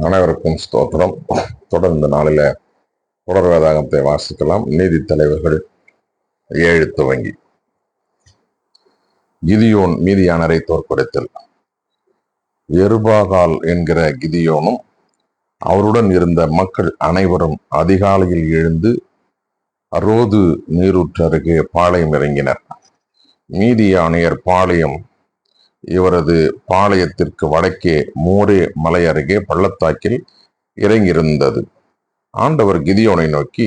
அனைவருக்கும் ஸ்தோத்திரம். தொடர்ந்து நாளில தொடர் வேதாகத்தை வாசிக்கலாம். நீதி தலைவர்கள் ஏழு துவங்கி. கிதியோன் மீதியானரை தோற்கடித்தல். எருபாகால் என்கிற கிதியோனும் அவருடன் இருந்த மக்கள் அனைவரும் அதிகாலையில் எழுந்து அரோது நீரூற்று அருகே பாளையம் இறங்கினர். மீதியானியர் பாளையம் இவரது பாளையத்திற்கு வடக்கே மோரே மலை அருகே பள்ளத்தாக்கில் இறங்கியிருந்தது. ஆண்டவர் கிதியோனை நோக்கி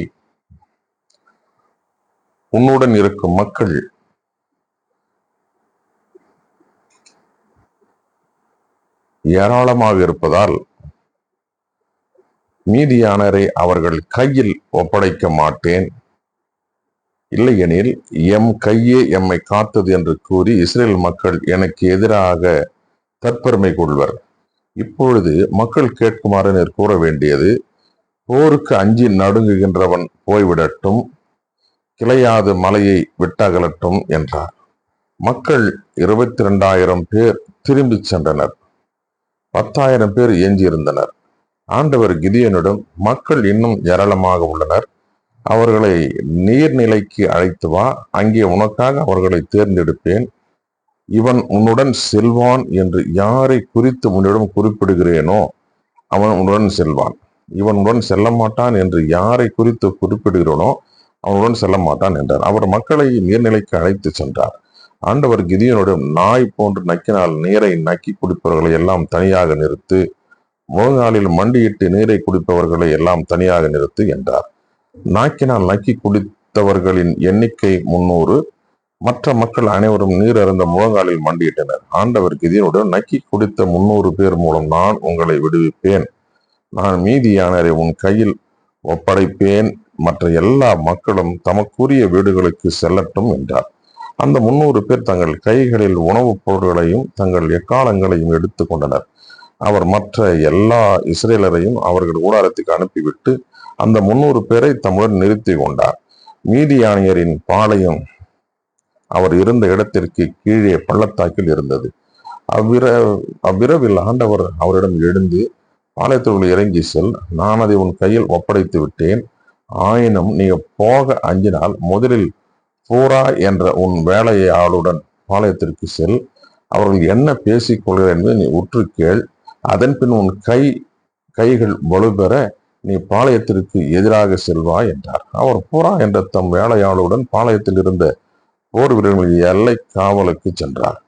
உன்னுடன் இருக்கும் மக்கள் ஏராளமாக இருப்பதால் மீதியானரை அவர்கள் கையில் ஒப்படைக்க மாட்டேன். இல்லையெனில் எம் கையே எம்மை காத்தது என்று கூறி இஸ்ரேல் மக்கள் எனக்கு எதிராக தற்பெருமை கொள்வர். இப்பொழுது மக்கள் கேட்குமாறு நீர் கூற வேண்டியது போருக்கு அஞ்சி நடுங்குகின்றவன் போய்விடட்டும் கிளையாது மலையை விட்டகலட்டும் என்றார். மக்கள் இருபத்தி ரெண்டாயிரம் பேர் திரும்பி சென்றனர். பத்தாயிரம் பேர் எஞ்சியிருந்தனர் ஆண்டவர் கிதியனிடம் மக்கள் இன்னும் ஏராளமாக உள்ளனர். அவர்களை நீர்நிலைக்கு அழைத்து வா. அங்கே உனக்காக அவர்களை தேர்ந்தெடுப்பேன். இவன் உன்னுடன் செல்வான் என்று யாரை குறித்து உன்னிடம் குறிப்பிடுகிறேனோ அவன் உன்னுடன் செல்வான். இவன் உடன் செல்ல மாட்டான் என்று யாரை குறித்து குறிப்பிடுகிறோனோ அவனுடன் செல்ல மாட்டான் என்றார். அவர் மக்களை நீர்நிலைக்கு அழைத்து சென்றார். ஆண்டவர் கிதியனுடன் நாய் போன்று நக்கினால் நீரை நக்கி குடிப்பவர்களை எல்லாம் தனியாக நிறுத்து. முழங்காலில் மண்டியிட்டு நீரை குடிப்பவர்களை எல்லாம் தனியாக நிறுத்து என்றார். நாக்கினால் நக்கி குடித்தவர்களின் எண்ணிக்கை முன்னூறு. மற்ற மக்கள் அனைவரும் நீர் அருந்த முழங்காலில் மண்டியிட்டனர். ஆண்டவர் கிதியனுடன் நக்கி குடித்த முன்னூறு பேர் மூலம் நான் உங்களை விடுவிப்பேன். நான் மீதியானரை உன் கையில் ஒப்படைப்பேன். மற்ற எல்லா மக்களும் தமக்குரிய வீடுகளுக்கு செல்லட்டும் என்றார். அந்த முன்னூறு பேர் தங்கள் கைகளில் உணவுப் பொருட்களையும் தங்கள் எக்காலங்களையும் எடுத்து கொண்டனர். அவர் மற்ற எல்லா இஸ்ரேலரையும் அவர்கள் ஊடாரத்துக்கு அனுப்பிவிட்டு அந்த முன்னூறு பேரை தம்முடன் நிறுத்தி கொண்டார். மீதியானியரின் பாளையம் அவர் இருந்த இடத்திற்கு கீழே பள்ளத்தாக்கில் இருந்தது. அவ்விர அவ்விரவில் ஆண்டவர் அவரிடம் எழுந்து பாளையத்துக்குள் இறங்கி செல் நான் அதை உன் கையில் ஒப்படைத்து விட்டேன். ஆயினும் நீ போக அஞ்சினால் முதலில் பூரா என்ற உன் வேலையை ஆளுடன் பாளையத்திற்கு செல். அவர்கள் என்ன பேசிக் கொள்கிறார் என்பதை நீ உற்று கேள். அதன் பின் உன் கை கைகள் வலுப்பெற நீ பாளையத்திற்கு எதிராக செல்வாய் என்றார். அவர் புறா என்ற தம் வேலையாளுடன் பாளையத்தில் இருந்த போர் வீரர்களின் எல்லை காவலுக்கு சென்றார்.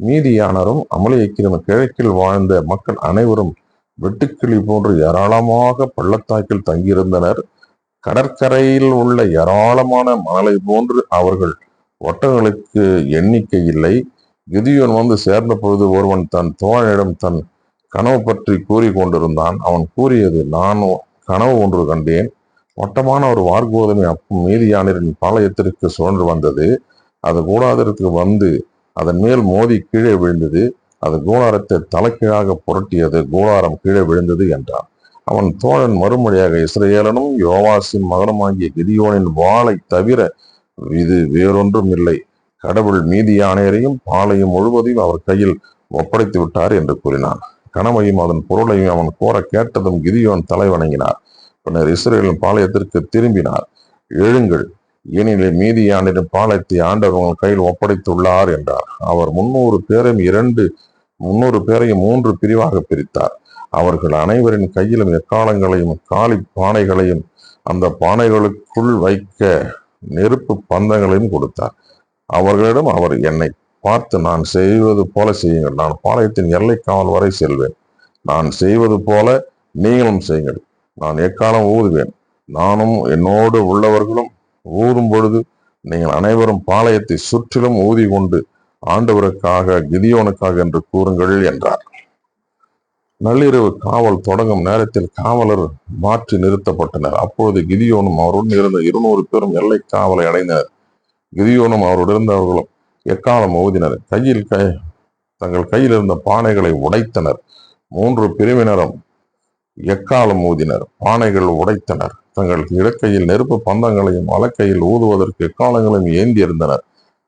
மீதியானரும் அமளியக்கிரம கிழக்கில் வாழ்ந்த மக்கள் அனைவரும் வெட்டுக்கிளி போன்று ஏராளமாக பள்ளத்தாக்கில் தங்கியிருந்தனர். கடற்கரையில் உள்ள ஏராளமான மணலை போன்று அவர்கள் ஒட்டங்களுக்கு எண்ணிக்கை இல்லை. கிதியோன் வந்து சேர்ந்த பொழுது ஒருவன் தன் தோழனிடம் தன் கனவு பற்றி கூறி கொண்டிருந்தான் அவன் கூறியது நான் கனவு ஒன்று கண்டேன். வட்டமான ஒரு வார்கோதுமை அப்பும் மீதியானரின் பாளையத்திற்கு சுழன்று வந்தது. அது கூடாரத்திற்கு வந்து அதன் மேல் மோதி கீழே விழுந்தது. அது கூடாரத்தை தலைக்கீழாக புரட்டியது. கூடாரம் கீழே விழுந்தது என்றான். அவன் தோழன் மறுமொழியாக இஸ்ரேலனும் யோவாசின் மகனமாகிய கிதியோனின் வாளை தவிர இது வேறொன்றும் இல்லை. கடவுள் மீதியானையரையும் பாலையும் முழுவதையும் அவர் கையில் ஒப்படைத்து விட்டார் என்று கூறினான். கனவையும் அதன் பொருளையும் அவன் கோர கேட்டதும் கிதியோன் தலை வணங்கினார். பின்னர் இஸ்ரேலின் பாளையத்திற்கு திரும்பினார். எழுங்கள் ஏனெனில் மீதியானிடம் பாளையத்தை ஆண்டவர் உங்கள் கையில் ஒப்படைத்துள்ளார் என்றார். அவர் முன்னூறு பேரையும் இரண்டு முன்னூறு பேரையும் மூன்று பிரிவாக பிரித்தார். அவர்கள் அனைவரின் கையிலும் எக்காலங்களையும் காலி பானைகளையும் அந்த பானைகளுக்குள் வைக்க நெருப்பு பந்தங்களையும் கொடுத்தார். அவர்களிடம் அவர் என்னை பார்த்து நான் செய்வது போல செய்யுங்கள். நான் பாளையத்தின் எல்லை காவல் வரை செல்வேன். நான் செய்வது போல நீங்களும் செய்யுங்கள். நான் எக்காலம் ஊதுவேன்? நானும் என்னோடு உள்ளவர்களும் ஊதும் பொழுது நீங்கள் அனைவரும் பாளையத்தை சுற்றிலும் ஊதி கொண்டு ஆண்டவருக்காக கிதியோனுக்காக என்று கூறுங்கள் என்றார். நள்ளிரவு காவல் தொடங்கும் நேரத்தில் காவலர் மாற்றி நிறுத்தப்பட்டனர். அப்பொழுது கிதியோனும் அவருடன் இருந்த இருநூறு பேரும் எல்லை காவலை அடைந்தனர். கிதியோனும் அவருடன் இருந்தவர்களும் எக்காலம் ஊதினர். கையில் கை தங்கள் கையில் இருந்த பானைகளை உடைத்தனர். மூன்று பிரிவினரும் எக்காலம் ஊதினர். பானைகள் உடைத்தனர். தங்கள் இடக்கையில் நெருப்பு பந்தங்களையும் அலக்கையில் ஊதுவதற்கு எக்காலங்களையும் ஏந்தி இருந்தனர்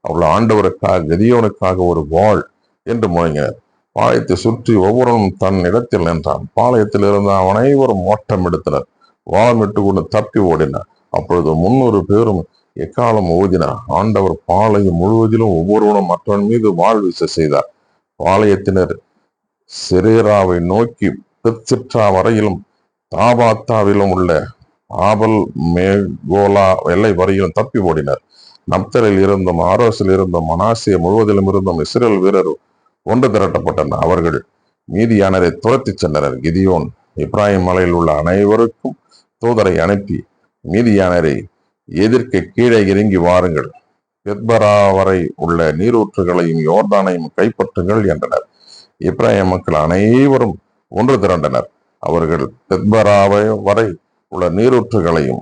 அவள் ஆண்டவருக்காக கதியோனுக்காக ஒரு வாள் என்று முழங்கினர். பாளையத்தை சுற்றி ஒவ்வொருவனும் தன் இடத்தில் நின்றான். பாளையத்தில் இருந்த அனைவரும் ஓட்டம் எடுத்தனர். வாழமிட்டு கொண்டு தப்பி ஓடினர். அப்பொழுது முன்னூறு பேரும் எக்காலம் ஓதினா ஆண்டவர் பாளையம் முழுவதிலும் ஒவ்வொருவனும் மற்றவன் மீது வாழ் வீச செய்தார். பாளையத்தினர் சிரேராவை நோக்கி திருச்சிற்றா வரையிலும் தாபாத்தாவிலும் உள்ள ஆபல் மேகோலா எல்லை வரையிலும் தப்பி ஓடினர். நப்தரில் இருந்தும் ஆரோஸில் இருந்தும் மனாசிய முழுவதிலும் இருந்தும் இஸ்ரேல் வீரர் ஒன்று திரட்டப்பட்டனர். அவர்கள் மீதியானரை துரத்திச் சென்றனர். கிதியோன் இப்ராஹிம் மலையில் உள்ள அனைவருக்கும் தூதரை அனுப்பி மீதியானரை எதிர்க்க கீழே இறங்கி வாருங்கள். பெத்பரா வரை உள்ள நீரூற்றுகளையும் யோர்தானையும் கைப்பற்றுங்கள் என்றனர். இப்ராஹிம் மக்கள் அனைவரும் ஒன்று திரண்டனர். அவர்கள் பெத்பராவை வரை உள்ள நீரூற்றுகளையும்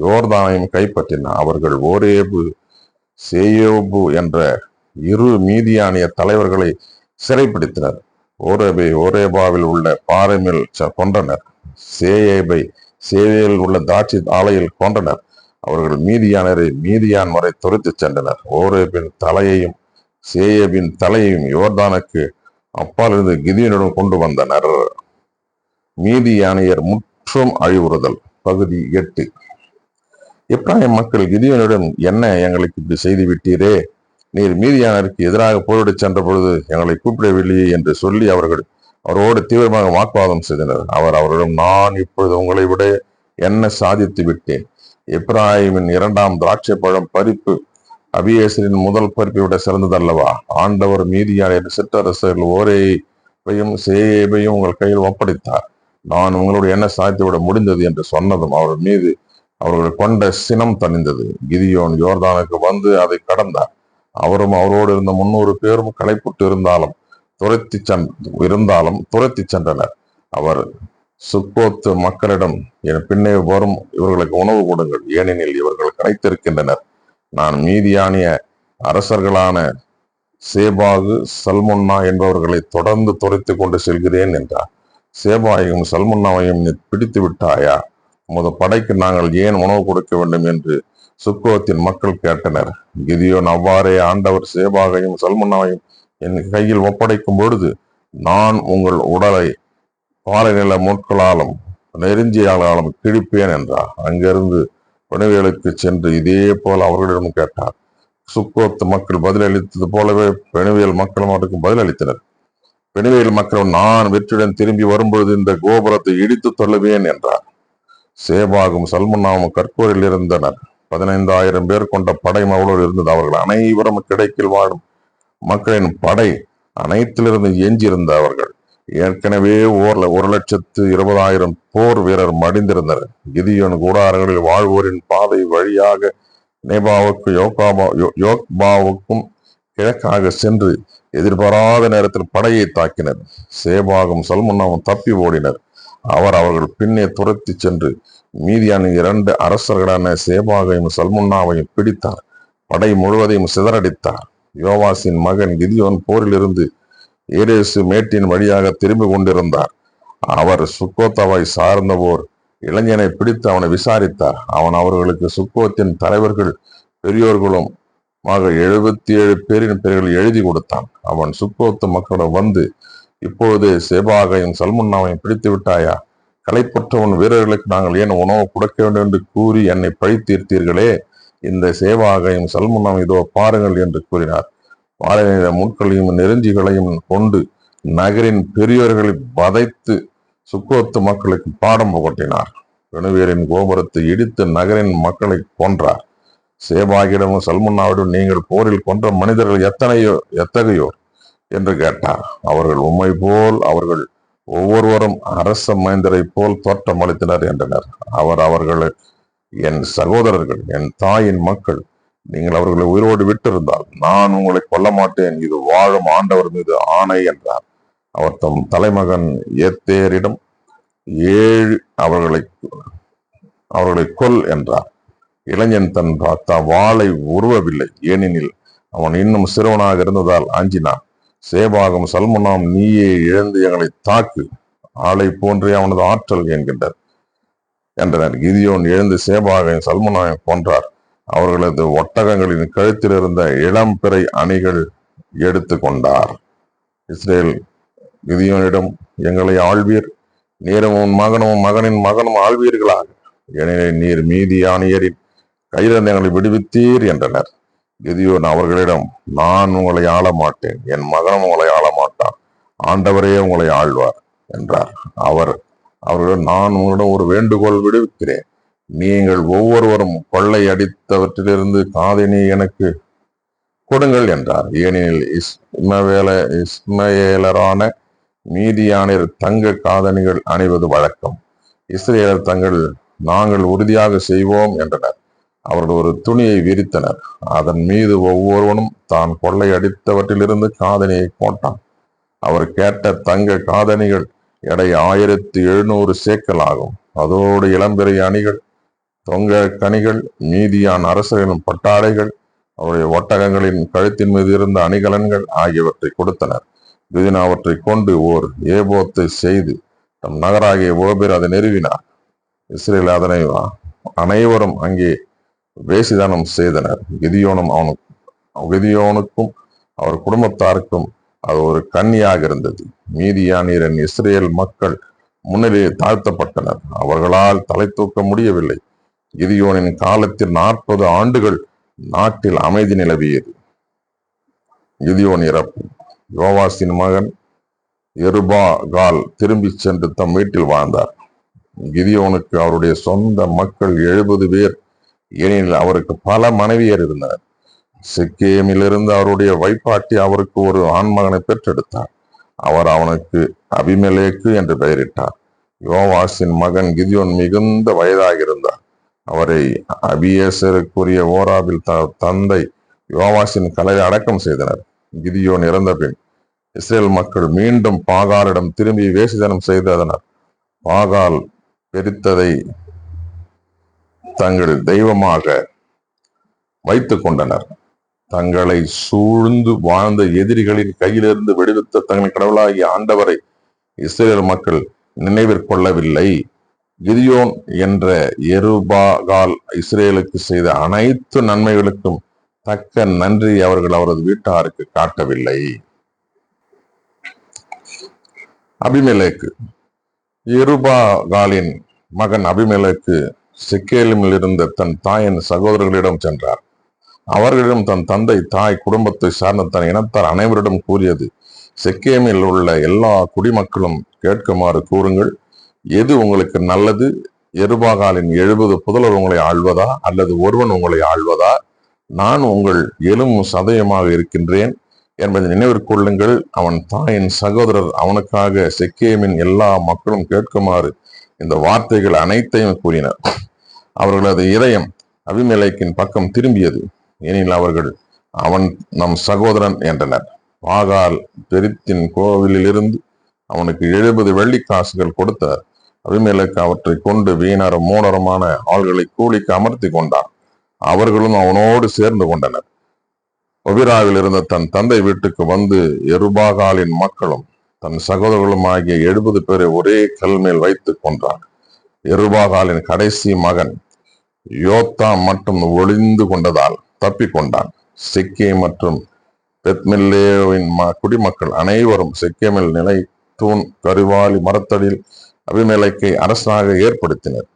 யோர்தானையும் கைப்பற்றினர். அவர்கள் ஓரேபு சேயோபு என்ற இரு மீதியானிய தலைவர்களை சிறைப்பிடித்தனர். ஓரேபை ஓரேபாவில் உள்ள பாறைமில் ச- கொன்றனர். சேயேபை சேவையில் உள்ள தாட்சி ஆலையில் கொன்றனர். அவர்கள் மீதியானரை மீதியான் வரை துரைத்துச் சென்றனர். ஓரேபின் தலையையும் சேயபின் தலையையும் யோர்தானுக்கு அப்பாலிருந்து கிதியனுடன் கொண்டு வந்தனர். மீதியானையர் முற்றும் அழிவுறுதல். பகுதி எட்டு. இப்ராஹிம் மக்கள் கிதியனிடம் என்ன எங்களுக்கு இப்படி செய்து விட்டீரே? நீர் மீதியானருக்கு எதிராக போரிடச் சென்ற பொழுது எங்களை கூப்பிடவில்லையே? என்று சொல்லி அவர்கள் அவரோடு தீவிரமாக வாக்குவாதம் செய்தனர். அவர் அவரிடம் நான் இப்பொழுது உங்களை விட என்ன சாதித்து விட்டேன்? இப்ராஹிமின் இரண்டாம் திராட்சை பழம் பறிப்பு. அபியேசரின் முதல் பறிப்பை விட சிறந்ததல்லவா ஆண்டவர் மீதியான சிற்றரசர்கள் ஓரேபையும் சேயேபையும் உங்கள் கையில் ஒப்படைத்தார். நான் உங்களுடைய என்ன சாதித்து விட முடிந்தது என்று சொன்னதும் அவர் மீது அவர்கள் கொண்ட சினம் தணிந்தது. கிதியோன் யோர்தானுக்கு வந்து அதை கடந்தார். அவரும் அவரோடு இருந்த முன்னூறு பேரும் களைப்புட்டு இருந்தாலும் துரத்தி சென் இருந்தாலும் துரத்தி சென்றனர். அவர் சுக்கோத்து மக்களிடம் என் பின்னே வரும் இவர்களுக்கு உணவு கொடுங்கள். ஏனெனில் இவர்கள் கிடைத்திருக்கின்றனர் நான் மீதியானிய அரசர்களான சேபாகு சல்முன்னா என்பவர்களை தொடர்ந்து துரைத்து கொண்டு செல்கிறேன் என்றார். சேபாயையும் சல்முன்னாவையும் நீ பிடித்து விட்டாயா? உமது படைக்கு நாங்கள் ஏன் உணவு கொடுக்க வேண்டும் என்று சுக்கோத்தின் மக்கள் கேட்டனர். கிதியோன் அவ்வாறே ஆண்டவர் சேபாகையும் சல்முன்னாவையும் என் கையில் ஒப்படைக்கும் பொழுது நான் உங்கள் உடலை பாலை நில முட்களாலும் நெருஞ்சியாளாலும் கிழிப்பேன் என்றார். அங்கிருந்து பெணுவேலுக்கு சென்று இதே போல அவர்களிடம் கேட்டார். சுக்கோத்து மக்கள் பதிலளித்தது போலவே பெணுவேல் மக்களும் அவருக்கு பதிலளித்தனர். பெணுவேல் மக்கள் நான் வெற்றியுடன் திரும்பி வரும்பொழுது இந்த கோபுரத்தை இடித்து தொல்லுவேன் என்றார். சேபாகும் சல்முன்னாவும் கற்பூரில் இருந்தனர். பதினைந்தாயிரம் பேர் கொண்ட படை மகளோடு இருந்தது. அவர்கள் அனைவரும் கிடைக்கில் வாழும் மக்களின் படை அனைத்திலிருந்து எஞ்சியிருந்த அவர்கள். ஏற்கனவே ஓர் ஒரு லட்சத்து இருபதாயிரம் போர் வீரர் மடிந்திருந்தனர். கிதியோன் கூடாரங்களில் வாழ்வோரின் பாதை வழியாக நேபாவுக்கு யோகாபா யோக்பாவுக்கும் கிழக்காக சென்று எதிர்பாராத நேரத்தில் படையை தாக்கினர். சேபாகும் சல்முன்னாவும் தப்பி ஓடினர். அவர் அவர்கள் பின்னே துரத்தி சென்று மீதியான இரண்டு அரசர்களான சேபாகையும் சல்முன்னாவையும் பிடித்தார். படை முழுவதையும் சிதறடித்தார். யோவாசின் மகன் கிதியோன் போரிலிருந்து ஏரேசு மேட்டின் வழியாக திரும்பி கொண்டிருந்தார். அவர் சுக்கோத்தாவை சார்ந்தவோர் இளைஞனை பிடித்து அவனை விசாரித்தார். அவன் அவர்களுக்கு சுக்கோத்தின் தலைவர்கள் பெரியோர்களும் மாக எழுபத்தி ஏழு பேரின் பெயர்கள் எழுதி கொடுத்தான். அவன் சுக்கோத்து மக்களிடம் வந்து இப்பொழுது சேபாகையும் சல்முன்னாவையும் பிடித்து விட்டாயா? களைப்பற்றவன் வீரர்களுக்கு நாங்கள் ஏன் உணவு கொடுக்க வேண்டும்? என்று கூறி என்னை பழி தீர்த்தீர்களே இந்த சேவாகையும் சல்முன்னாவும் இதோ பாருங்கள் என்று கூறினார். பாறையின முட்களையும் நெருஞ்சிகளையும் கொண்டு நகரின் பெரியோர்களை வதைத்து சுக்கோத்து மக்களுக்கு பாடம் புகட்டினார். பெணுவேலின் கோபுரத்தை இடித்து நகரின் மக்களை கொன்றார். சேபாகிடமும் சல்முன்னாவிடம் நீங்கள் போரில் கொன்ற மனிதர்கள் எத்தனையோ எத்தகையோர்? என்று கேட்டார். அவர்கள் உம்மை போல் அவர்கள் ஒவ்வொருவரும் அரச மைந்தரை போல் தோற்றமளித்தனர் என்றனர். அவர் அவர்களை என் சகோதரர்கள் என் தாயின் மக்கள் நீங்கள் அவர்களை உயிரோடு விட்டிருந்தால் நான் உங்களை கொல்ல மாட்டேன் இது வாழும் ஆண்டவர் மீது ஆணை என்றார். அவர் தம் தலைமகன் ஏத்தேரிடம் ஏழு அவர்களை அவர்களை கொல் என்றார். இளைஞன் தன் பார்த்தா வாளை உருவவில்லை. ஏனெனில் அவன் இன்னும் சிறுவனாக இருந்ததால் அஞ்சினான். சேபாகம் சல்முனாம் நீயே இழந்து எங்களை தாக்கு. ஆளை போன்றே அவனது ஆற்றல் என்கின்றார் என்றனர். கிதியோன் எழுந்து சேபாகையும் சல்முனாவையும் கொன்றார். அவர்களது ஒட்டகங்களின் கழுத்தில் இருந்த இளம்பிறை அணிகள் எடுத்து கொண்டார். இஸ்ரேல் கிதியோனிடம் எங்களை ஆழ்வீர் நீரும் உன் மகனும் மகனின் மகனும் ஆழ்வீர்களாக எனவே நீர் மீதியானியரின் கையிலிருந்து எங்களை விடுவித்தீர் என்றனர். கிதியோன் அவர்களிடம் நான் உங்களை ஆள மாட்டேன் என் மகனும் உங்களை ஆள மாட்டான் ஆண்டவரே உங்களை ஆழ்வார் என்றார். அவர் அவர்களிடம் நான் உங்களிடம் ஒரு வேண்டுகோள் விடுவிக்கிறேன். நீங்கள் ஒவ்வொருவரும் கொள்ளை அடித்தவற்றிலிருந்து காதினி எனக்கு கொடுங்கள் என்றார். ஏனெனில் இஸ்மவேல இஸ்மவேலரான மீதியானில் தங்க காதணிகள் அணிவது வழக்கம். இஸ்ரேலர் தங்கள் நாங்கள் உறுதியாக செய்வோம் என்றனர். அவர்கள் ஒரு துணியை விரித்தனர். அதன் மீது ஒவ்வொருவனும் தான் கொள்ளை அடித்தவற்றிலிருந்து காதணியை போட்டான். அவர் கேட்ட தங்க காதணிகள் எடை ஆயிரத்தி எழுநூறு சேக்கல் ஆகும். அதோடு இளம்பிறை அணிகள் தொங்க கனிகள் மீதியான் அரசர்களின் பட்டாடைகள் அவருடைய ஒட்டகங்களின் கழுத்தின் மீது இருந்த அணிகலன்கள் ஆகியவற்றை கொடுத்தனர். திதின் அவற்றை கொண்டு ஓர் ஏபோத்தை செய்து தம் நகராகிய ஓபேர் அதை நிறுவினார் இஸ்ரேல் அதனை அனைவரும் அங்கே வேசிதானம் செய்தனர். கிதியோனும் அவனுக்கு கிதியோனுக்கும் அவர் குடும்பத்தாருக்கும் அது ஒரு கன்னியாக இருந்தது. மீதியானீரன் இஸ்ரேல் மக்கள் முன்னிலையே தாழ்த்தப்பட்டனர். அவர்களால் தலை தூக்க முடியவில்லை. கிதியோனின் காலத்தில் நாற்பது ஆண்டுகள் நாட்டில் அமைதி நிலவியது. கிதியோன் இறப்பு. யோவாசின் மகன் எருபா கால் திரும்பி சென்று தம் வீட்டில் வாழ்ந்தார். கிதியோனுக்கு அவருடைய சொந்த மக்கள் எழுபது பேர். ஏனெனில் அவருக்கு பல மனைவியர் இருந்தனர். சிக்கேமிலிருந்து அவருடைய வைப்பாட்டி அவருக்கு ஒரு ஆண்மகனை பெற்றெடுத்தார். அவர் அவனுக்கு அபிமலேக்கு என்று பெயரிட்டார். யோவாசின் மகன் கிதியோன் மிகுந்த வயதாக இருந்தார் அவரை அபியேசருக்குரிய ஓராவில் த தந்தை யோவாசின் கலையை அடக்கம் செய்தனர். கிதியோன் இறந்த பின் இஸ்ரேல் மக்கள் மீண்டும் பாகாலிடம் திரும்பி வேசிதனம் செய்தனர் பாகால் பெரித்ததை தங்கள் தெய்வமாக வைத்துக் கொண்டனர். தங்களை சூழ்ந்து வாழ்ந்த எதிரிகளின் கையிலிருந்து விடுவித்த தங்கள் கடவுளாகிய ஆண்டவரை இஸ்ரேல் மக்கள் நினைவிற்கொள்ளவில்லை கிதியோன் என்ற எருபாகால் இஸ்ரேலுக்கு செய்த அனைத்து நன்மைகளுக்கும் தக்க நன்றி அவர்கள் அவரது வீட்டாருக்கு காட்டவில்லை. அபிமேலேக்கு. எருபாகாலின் மகன் அபிமேலேக்கு சிக்கேலிமில் இருந்த தன் தாயின் சகோதரர்களிடம் சென்றார். அவர்களிடம் தன் தந்தை தாய் குடும்பத்தை சார்ந்த தன் இனத்தார் அனைவரிடம் கூறியது செக்கேமில் உள்ள எல்லா குடிமக்களும் கேட்குமாறு கூறுங்கள். எது உங்களுக்கு நல்லது? எருபாகாலின் எழுபது புதலர் உங்களை ஆள்வதா? அல்லது ஒருவன் உங்களை ஆள்வதா? நான் உங்கள் எலும் சதயமாக இருக்கின்றேன் என்பதை நினைவிற்கொள்ளுங்கள் அவன் தாயின் சகோதரர் அவனுக்காக செக்கேமின் எல்லா மக்களும் கேட்குமாறு இந்த வார்த்தைகள் அனைத்தையும் கூறினர். அவர்களது இதயம் அபிமலைக்கின் பக்கம் திரும்பியது. எனில் அவர்கள் அவன் நம் சகோதரன் என்றனர். பாகால் பெரித்தின் கோவிலிலிருந்து அவனுக்கு எழுபது வெள்ளிக்காசுகள் கொடுத்தார். அபிமேலுக்கு அவற்றை கொண்டு வீணரும் மூணரமான ஆள்களை கூலிக்கு அமர்த்தி கொண்டான். அவர்களும் அவனோடு சேர்ந்து கொண்டனர். ஒபிராவில் இருந்த தன் தந்தை வீட்டுக்கு வந்து எருபாகாலின் மக்களும் தன் சகோதரர்களும் ஆகிய எழுபது பேரை ஒரே கல் மேல் வைத்து கொன்றான். எருபாகாலின் கடைசி மகன் யோத்தா மட்டும் ஒளிந்து கொண்டதால் தப்பி கொண்டான். சிக்கே மற்றும் பெத்மில்லேவின் குடிமக்கள் அனைவரும் சிக்கேமில் நிலை தூண் கருவாலி மரத்தடியில் அபிமெலேக்கை அரசனாக ஏற்படுத்தினர்.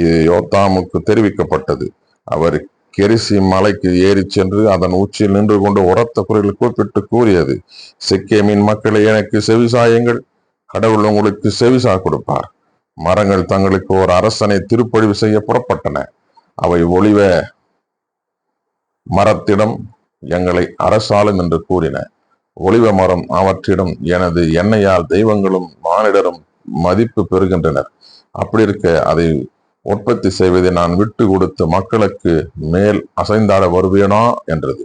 இது யோத்தாமுக்கு தெரிவிக்கப்பட்டது. அவர் கெரிசி மலைக்கு ஏறி சென்று அதன் உச்சியில் நின்று கொண்டு உரத்த குரலில் கூப்பிட்டு கூறியது சிக்கேமின் மக்களை எனக்கு செவிசாயங்கள் கடவுள் உங்களுக்கு செவிசா கொடுப்பார். மரங்கள் தங்களுக்கு ஒரு அரசனை திருப்பழிவு செய்ய புறப்பட்டன. அவை ஒளிவ மரத்திடம் எங்களை அரசாளும் என்று கூறின. ஒளிவ மரம் அவற்றிடம் எனது எண்ணெயால் தெய்வங்களும் மானிடரும் மதிப்பு பெறுகின்றனர். அப்படி இருக்க அதை உற்பத்தி செய்வதை நான் விட்டு கொடுத்து மக்களுக்கு மேல் அசைந்தாட வருவேனா என்றது.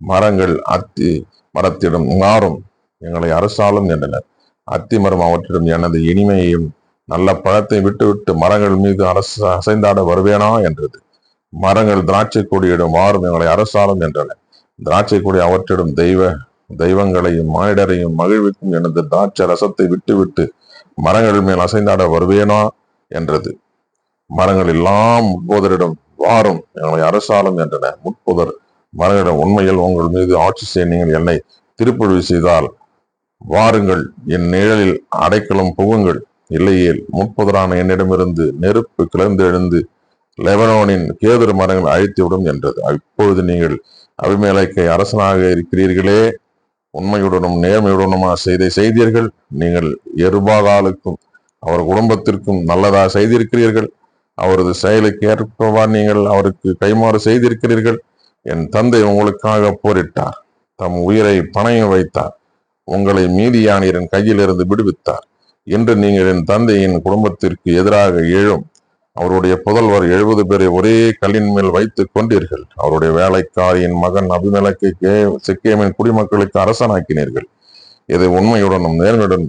மரங்கள் அத்தி மரத்திடம் மாறும் எங்களை அரசாலும் என்றனர். அத்தி மரம் அவற்றிடம் எனது இனிமையையும் நல்ல பழத்தை விட்டுவிட்டு மரங்கள் மீது அரசு அசைந்தாட வருவேனா என்றது. மரங்கள் திராட்சை கொடியிடம் மாறும் எங்களை அரசாலும் என்றன. திராட்சை கொடி அவற்றிடம் தெய்வ தெய்வங்களையும் மானிடரையும் மகிழ்விக்கும் எனது திராட்சை ரசத்தை விட்டுவிட்டு மரங்கள் மேல் அசைந்தாட வருவேனா என்றது. மரங்கள் எல்லாம் முட்போதரிடம் வாரும் எங்களை அரசாலும் என்றன. முட்புதர் மரங்களிடம் உண்மையில் உங்கள் மீது ஆட்சி செய்ய நீங்கள் என்னை திருப்பொழிவு செய்தால் வாருங்கள். என் நிழலில் அடைக்கலம் புகுங்கள். இல்லையேல் முற்புதரான என்னிடமிருந்து நெருப்பு கிளர்ந்து எழுந்து லெபனோனின் கேதுரு மரங்கள் அழித்துவிடும் என்றது. அப்பொழுது நீங்கள் அபிமேலைக்கை அரசனாக இருக்கிறீர்களே உண்மையுடனும் நேர்மையுடனுமா செய்த செய்தீர்கள். நீங்கள் எருபாகாலுக்கும் அவர் குடும்பத்திற்கும் நல்லதா செய்திருக்கிறீர்கள். அவரது செயலுக்கு ஏற்பவா நீங்கள் அவருக்கு கைமாறு செய்திருக்கிறீர்கள். என் தந்தை உங்களுக்காக போரிட்டார். தம் உயிரை பணையம் வைத்தார். உங்களை மீதியானியரின் கையிலிருந்து விடுவித்தார். இன்று நீங்கள் என் தந்தையின் குடும்பத்திற்கு எதிராக எழும். அவருடைய புதல்வர் எழுபது பேரை ஒரே கல்லின் மேல் வைத்துக் கொண்டீர்கள். அவருடைய வேலைக்காரியின் மகன் அபிமலக்கை சிக்கியமின் குடிமக்களுக்கு அரசனாக்கினீர்கள். இது உண்மையுடனும் நேர்மையுடன்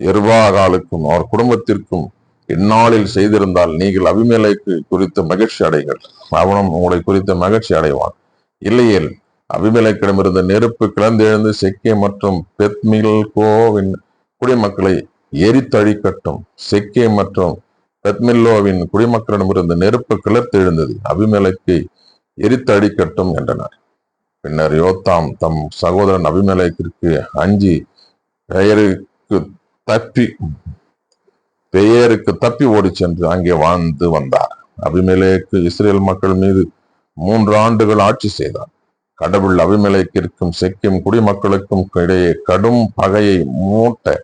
எருபாகாலுக்கும் அவர் குடும்பத்திற்கும் இந்நாளில் செய்திருந்தால் நீங்கள் அபிமேலைக்கு குறித்த மகிழ்ச்சி அடைகள் அவனும் உங்களை குறித்த மகிழ்ச்சி அடைவான். இல்லையேல் அபிமேலைக்கிடமிருந்த நெருப்பு கிளந்தெழுந்து செக்கே மற்றும் பெத்மில்கோவின் குடிமக்களை எரித்தழிக்கட்டும். செக்கே மற்றும் பெத்மில்லோவின் குடிமக்களிடமிருந்து நெருப்பு கிளர்த்தெழுந்தது. அபிமேலைக்கு எரித்தழிக்கட்டும் என்றனர். பின்னர் யோத்தாம் தம் சகோதரன் அபிமலைக்கிற்கு அஞ்சி பெயருக்கு தப்பி பெயருக்கு தப்பி ஓடிச் சென்று அங்கே வாழ்ந்து வந்தார். அபிமேலேக்கு இஸ்ரேல் மக்கள் மீது மூன்று ஆண்டுகள் ஆட்சி செய்தார் கடவுள் அபிமலைக்கிற்கும் செக்கும் குடிமக்களுக்கும் இடையே கடும் பகையை மூட்ட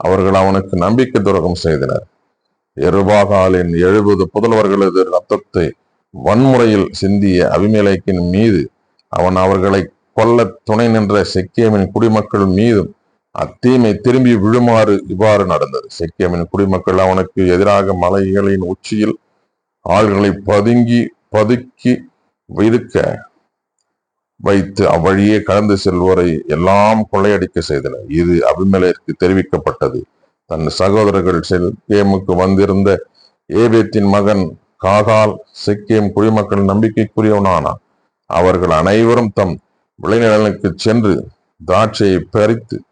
அவர்கள் அவனுக்கு நம்பிக்கை துரோகம் செய்தனர். எருபாகாலின் எழுபது புதல்வர்களது ரத்தத்தை வன்முறையில் சிந்திய அபிமேலைக்கின் மீது அவன் அவர்களை கொல்ல துணை நின்ற செக்கியமின் குடிமக்கள் மீதும் அத்தீமை திரும்பி விழுமாறு இவ்வாறு நடந்தது. செக்கியமின் குடிமக்கள் அவனுக்கு எதிராக மலைகளின் உச்சியில் ஆள்களை பதுங்கி பதுக்கி இருக்க வைத்து அவ்வழியே கடந்து செல்வோரை எல்லாம் கொள்ளையடிக்க செய்தனர். இது அபிமலைக்கு தெரிவிக்கப்பட்டது. தன் சகோதரர்கள் செக்கேமுக்கு வந்திருந்த ஏபேத்தின் மகன் காகால் சிக்கேம் குடிமக்கள் நம்பிக்கைக்குரியவனானான் அவர்கள் அனைவரும் தம் விளைநிலனுக்கு சென்று திராட்சையை பறித்து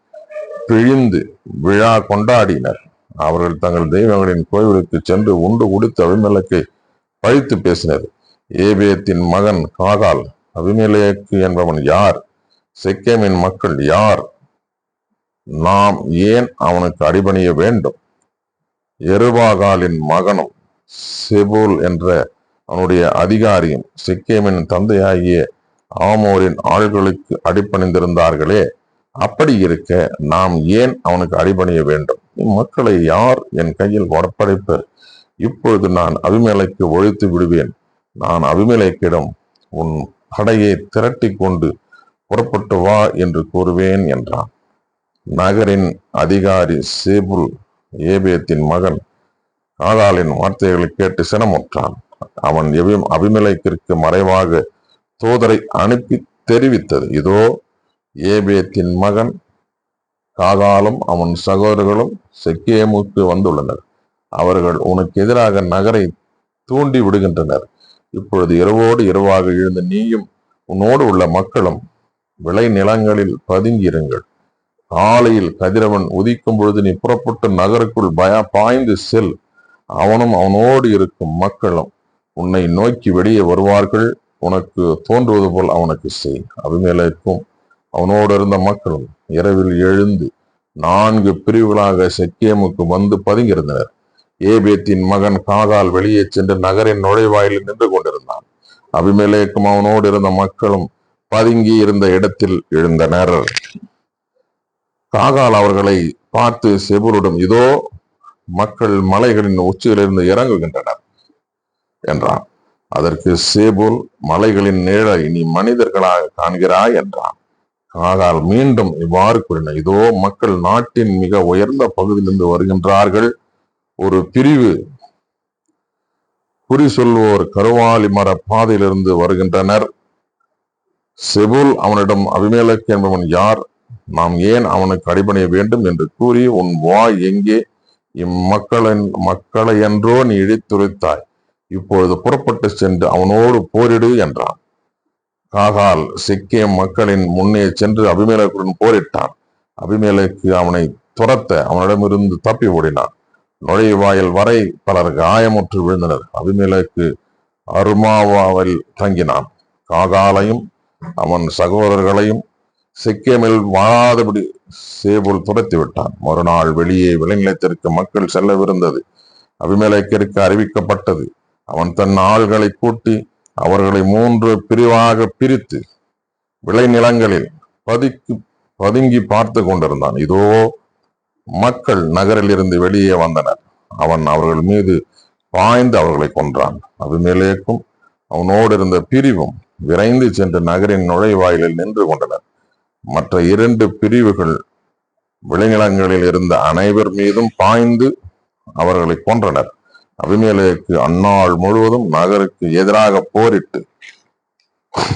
பிழிந்து விழா கொண்டாடினர். அவர்கள் தங்கள் தெய்வங்களின் கோவிலுக்கு சென்று உண்டு குடித்து அபிமேலக்கை பழித்து பேசினர். ஏபேத்தின் மகன் காகால் அபிமேலேக்கு என்பவன் யார்? செக்கேமின் மக்கள் யார்? நாம் ஏன் அவனுக்கு அடிபணிய வேண்டும்? எருபாகாலின் மகனும் செபூல் என்ற அவனுடைய அதிகாரியும் சிக்கேமின் தந்தையாகிய ஆமோரின் ஆள்களுக்கு அடிபணிந்திருந்தார்களே அப்படி இருக்க நாம் ஏன் அவனுக்கு அடிபணிய வேண்டும்? இம்மக்களை யார் என் கையில் ஒப்படைப்பர்? இப்பொழுது நான் அபிமேலைக்கு ஒழித்து விடுவேன். நான் அபிமேலைக்கிடம் உன் படையை திரட்டி கொண்டு புறப்பட்டு வா என்று கூறுவேன் என்றான். நகரின் அதிகாரி சேபுல் ஏபேத்தின் மகன் ஆதாளின் வார்த்தைகளை கேட்டு சினமுற்றான். அவன் எவையும் அபிமலைக்கிற்கு மறைவாக தூதரை அனுப்பி தெரிவித்தது. இதோ ஏபேத்தின் மகன் காதாலும் அவன் சகோதரர்களும் செக்கேமுக்கு வந்துள்ளனர். அவர்கள் உனக்கு எதிராக நகரை தூண்டி விடுகின்றனர். இப்பொழுது இரவோடு இரவாக எழுந்த நீயும் உன்னோடு உள்ள மக்களும் விளை நிலங்களில் பதுங்கியிருங்கள். காலையில் கதிரவன் உதிக்கும் பொழுது நீ புறப்பட்டு நகருக்குள் பய பாய்ந்து செல். அவனும் அவனோடு இருக்கும் மக்களும் உன்னை நோக்கி வெளியே வருவார்கள். உனக்கு தோன்றுவது போல் அவனுக்கு செய். அபிமேலைக்கும் அவனோடு இருந்த மக்களும் இரவில் எழுந்து நான்கு பிரிவுகளாக செக்கேமுக்கு வந்து பதுங்கியிருந்தனர். ஏபேத்தின் மகன் காதால் வெளியே சென்று நகரின் நுழைவாயிலில் நின்று கொண்டிருந்தான். அபிமேலேக்கும் அவனோடு இருந்த மக்களும் பதுங்கி இருந்த இடத்தில் எழுந்தனர். காகால் அவர்களை பார்த்து செபுரிடம் இதோ மக்கள் மலைகளின் உச்சியிலிருந்து இறங்குகின்றனர் என்றான். அதற்கு சேபுல் மலைகளின் நிழலை நீ மனிதர்களாக காண்கிறாய் என்றான். காகால் மீண்டும் இவ்வாறு கூறின இதோ மக்கள் நாட்டின் மிக உயர்ந்த பகுதியிலிருந்து வருகின்றார்கள். ஒரு பிரிவு குறி சொல்வோர் கருவாலி மர பாதையிலிருந்து வருகின்றனர். செபுல் அவனிடம் அபிமேலக் என்பவன் யார்? நாம் ஏன் அவனுக்கு அடிபணிய வேண்டும் என்று கூறி உன் வாய் எங்கே? இம்மக்களின் மக்களை என்றோ நீ இழித்துரைத்தாய் இப்பொழுது புறப்பட்டு சென்று அவனோடு போரிடு என்றான். காகால் சிக்கியம் மக்களின் முன்னே சென்று அபிமேலக்குடன் போரிட்டான். அபிமேலக்கு அவனை துரத்த அவனிடமிருந்து தப்பி ஓடினான். நுழைவாயில் வரை பலர் காயமுற்று விழுந்தனர். அபிமேலக்கு அருமாவாவில் தங்கினான். காகாலையும் அவன் சகோதரர்களையும் சிக்கிமில் வாழாதபடி சேபுல் துரத்தி விட்டான். மறுநாள் வெளியே விளைநிலத்திற்கு மக்கள் செல்லவிருந்தது. அபிமலைக்கிற்கு அறிவிக்கப்பட்டது. அவன் தன் ஆள்களை கூட்டி அவர்களை மூன்று பிரிவாக பிரித்து விளைநிலங்களில் பதுக்கி பதுங்கி பார்த்து கொண்டிருந்தான். இதோ மக்கள் நகரில் இருந்து வெளியே வந்தனர். அவன் அவர்கள் மீது பாய்ந்து அவர்களை கொன்றான். அபிமேலேக்கும் அவனோடு இருந்த பிரிவும் விரைந்து சென்று நகரின் நுழைவாயிலில் நின்று கொண்டனர். மற்ற இரண்டு பிரிவுகள் விளைநிலங்களில் இருந்த அனைவர் மீதும் பாய்ந்து அவர்களை கொன்றனர். அபிமேலுக்கு அந்நாள் முழுவதும் நகருக்கு எதிராக போரிட்டு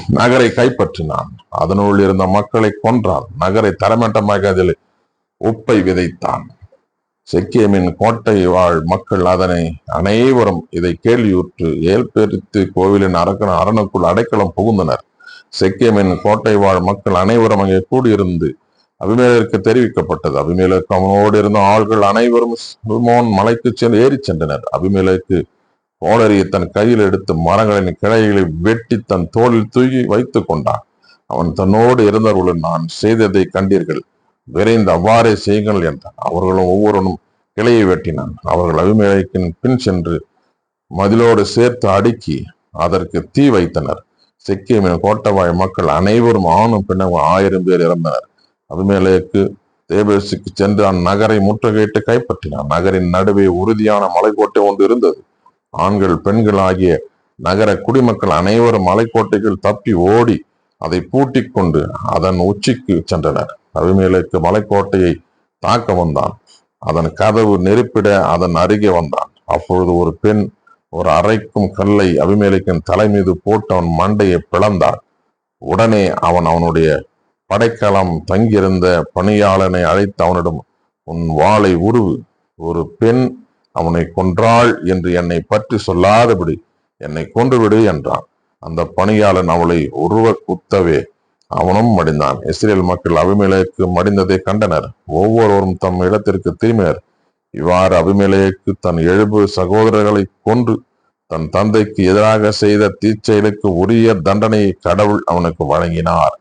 நகரை கைப்பற்றினான். அதனுள் இருந்த மக்களை கொன்றான். நகரை தரமட்டமாக அதில் உப்பை விதைத்தான். செக்கியமின் கோட்டை வாழ் மக்கள் அதனை அனைவரும் இதை கேள்வியுற்று ஏல்பெருத்து கோவிலின் அரக்கன் அரணுக்குள் அடைக்கலம் புகுந்தனர். செக்கியமின் கோட்டை வாழ் மக்கள் அனைவரும் அங்கே கூடியிருந்து அபிமேலருக்கு தெரிவிக்கப்பட்டது. அபிமேலருக்கு அவனோடு இருந்த ஆள்கள் அனைவரும் சுல்மோன் மலைக்கு சென்று ஏறிச் சென்றனர். அபிமேலருக்கு கோளரியை தன் கையில் எடுத்து மரங்களின் கிளைகளை வெட்டி தன் தோளில் தூக்கி வைத்துக் கொண்டான். அவன் தன்னோடு இருந்தவர்களுடன் நான் செய்ததை கண்டீர்கள். விரைந்து அவ்வாறே செய்யுங்கள் என்றான். அவர்களும் ஒவ்வொருவனும் கிளையை வெட்டினான். அவர்கள் அபிமேலைக்கின் பின் சென்று மதிலோடு சேர்த்து அடுக்கி அதற்கு தீ வைத்தனர். சிக்கியமின் கோட்டவாய் மக்கள் அனைவரும் ஆணும் பெண்ணும் ஆயிரம் பேர் இறந்தனர். அதுமேலேக்கு தேபேசுக்கு சென்று அந்நகரை முற்றுகையிட்டு கைப்பற்றினான் நகரின் நடுவே உறுதியான மலைக்கோட்டை ஒன்று இருந்தது. ஆண்கள் பெண்கள் ஆகிய நகர குடிமக்கள் அனைவரும் மலைக்கோட்டைகள் தப்பி ஓடி அதை பூட்டி கொண்டு அதன் உச்சிக்கு சென்றனர். அபிமேலேக்கு மலைக்கோட்டையை தாக்க வந்தான். அதன் கதவு நெருப்பிட அதன் அருகே வந்தான். அப்பொழுது ஒரு பெண் ஒரு அரைக்கும் கல்லை அபிமேலிக்கின் தலை மீது போட்டு அவன் மண்டையை பிளந்தான். உடனே அவன் அவனுடைய படைக்கலம் தங்கியிருந்த பணியாளனை அழைத்து அவனிடம் உன் வாளை உருவு. ஒரு பெண் அவனை கொன்றாள் என்று என்னை பற்றி சொல்லாதபடி என்னை கொன்றுவிடு என்றான். அந்த பணியாளன் அவளை உருவ குத்தவே அவனும் மடிந்தான். இஸ்ரேல் மக்கள் அபிமேலேக்கு மடிந்ததை கண்டனர். ஒவ்வொருவரும் தம் இடத்திற்கு திரும்பினர். இவ்வாறு அபிமேலேக்கு தன் எழுபு சகோதரர்களை கொன்று தன் தந்தைக்கு எதிராக செய்த தீச்செயலுக்கு உரிய தண்டனையை கடவுள் அவனுக்கு வழங்கினார்.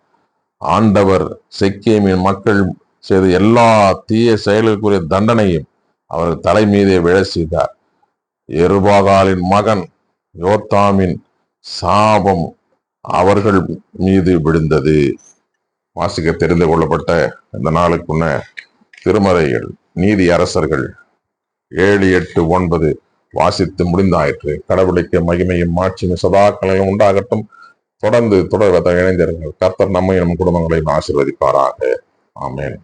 ஆண்டவர் செக்கேமின் மக்கள் செய்த எல்லா தீய செயலுக்குரிய தண்டனையும் அவர் தலை மீதே விழ செய்தார். எருபாகாலின் மகன் யோத்தாமின் சாபம் அவர்கள் மீது விழுந்தது. வாசிக்க தெரிந்து கொள்ளப்பட்ட இந்த நாளுக்குன்ன திருமறைகள் நீதி அரசர்கள் ஏழு எட்டு ஒன்பது. வாசித்து முடிந்தாயிற்று. கடவுளுக்கு மகிமையும் மாட்சியும் சதாக்களையும் உண்டாகட்டும். தொடர்ந்து தொடர்வதை இணைந்திருங்கள். கர்த்தர் நம்மை நம் குடும்பங்களையும் ஆசிர்வதிப்பாராக. ஆமேன்.